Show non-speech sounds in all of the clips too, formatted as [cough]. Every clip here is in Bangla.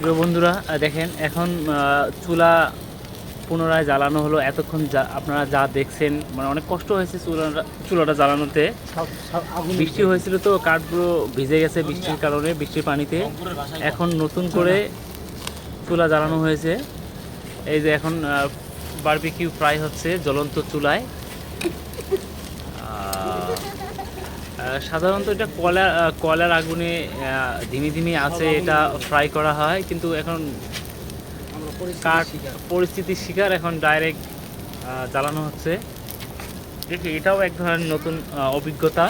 প্রিয় বন্ধুরা দেখেন এখন চুলা পুনরায় জ্বালানো হলো। এতক্ষণ যা আপনারা যা দেখছেন মানে অনেক কষ্ট হয়েছে চুলাটা চুলাটা জ্বালানোতে। বৃষ্টি হয়েছিল তো কাঠগুলো ভিজে গেছে বৃষ্টির কারণে বৃষ্টির পানিতে। এখন নতুন করে চুলা জ্বালানো হয়েছে। এই যে এখন বারবিকিউ ফ্রাই হচ্ছে জ্বলন্ত চুলায়। সাধারণত এটা কলা কলার আগুনে ধিমি ধিমি আছে এটা ফ্রাই করা হয় কিন্তু এখন কাঠ পরিস্থিতির শিকার এখন ডাইরেক্ট জ্বালানো হচ্ছে। দেখি এটাও এক ধরনের নতুন অভিজ্ঞতা।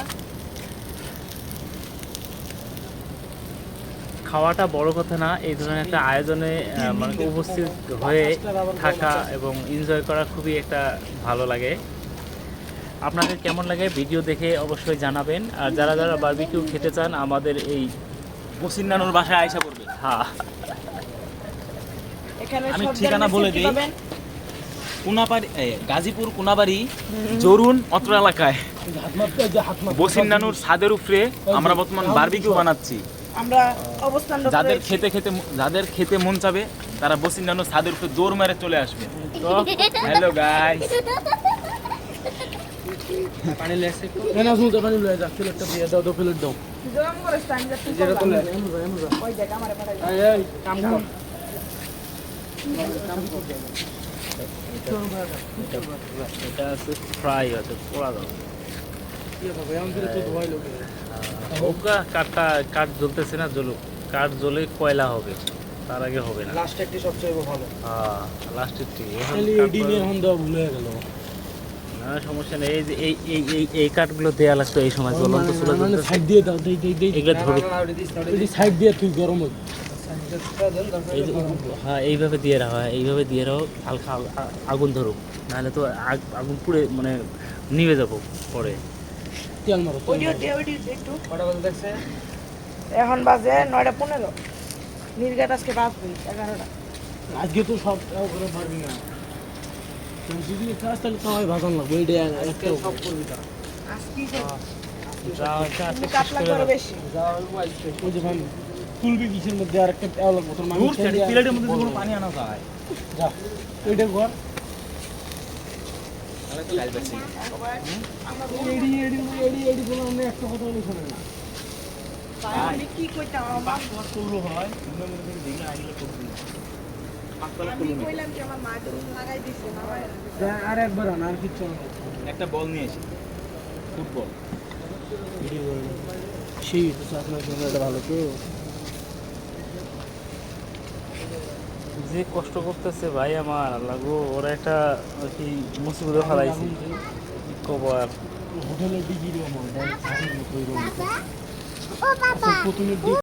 খাওয়াটা বড় কথা না এই ধরনের একটা আয়োজনে মানে উপস্থিত হয়ে থাকা এবং এনজয় করা খুবই একটা ভালো লাগে। আপনাদের কেমন লাগে ভিডিও দেখে অবশ্যই জানাবেন। আর যারা যারা বারবিকিউ খেতে চান আমাদের এই বসির নানুর বাসায় আয়সা করবে হ্যাঁ। আমি ঠিকানা বলে দিই। কুনাবাড়ি গাজীপুর কুনাবাড়ি জরুন অত্র এলাকায়। বসির নানুর ছাদের উপরে আমরা বর্তমান বারবিকিউ বানাচ্ছি। আমরা অবস্থান যাদের খেতে খেতে যাদের খেতে মন চাবে তারা বসির নানুর ছাদের উপরে জোর মেরে চলে আসবে। তো হ্যালো গাইস [laughs] কাঠটা কাঠ জ্বলতেছে না জ্বলুক কাঠ জ্বলে কয়লা হবে তার আগে হবে না লাস্ট সবচেয়ে ভালো হ্যাঁ লাস্টের থেকে এখন ভুলে গেল না সমস্যা নেই। এই যে এই এই এই এই কাঠগুলো দেয়া লাগতো এই সময় জ্বলন্ত চুলা মানে জ্বলতেছে সাইড দিয়ে দাও দেই দেই দেই। এগুলো ধরুক এডি সাইড দিয়ে তুই গরম হই এই যে হ্যাঁ এইভাবে দিয়ে রাখো হ্যাঁ, এইভাবে দিয়ে রাখো হালকা আগুন ধরুক। নাহলে তো আগ- আগুন পুড়ে মানে নিভে যাব পরে। তেল মারো একটু। এখন বাজে নয়টা পনেরো। আজকে বাজবে এগারোটা। আজকে তো সব করে পারবি না। যদি কাজ তাহলে তাও ভাগান লাগবে এইটা একটা সব করবি তুলবি কিসের মধ্যে আর একটা লাগবে তোর মধ্যে কোনো পানি আনা যায় যা এইটা ঘর এডি এডি এডি এডি বলে আমি একটা কথা বলি শোনে না কি কইতাম আমার করল হয় আর একবার আর কিচ্ছু একটা বল নিয়ে এসে ফুটবল। সেই তো আপনার জন্য এটা ভালো তো। যে কষ্ট করতেছে ভাই আমার আল্লাহ গো ওরা একটা আর কি মুসিবতে ফেলাইছে কবার? হোটেলের ডিগ্রি আমার প্রথমের দিক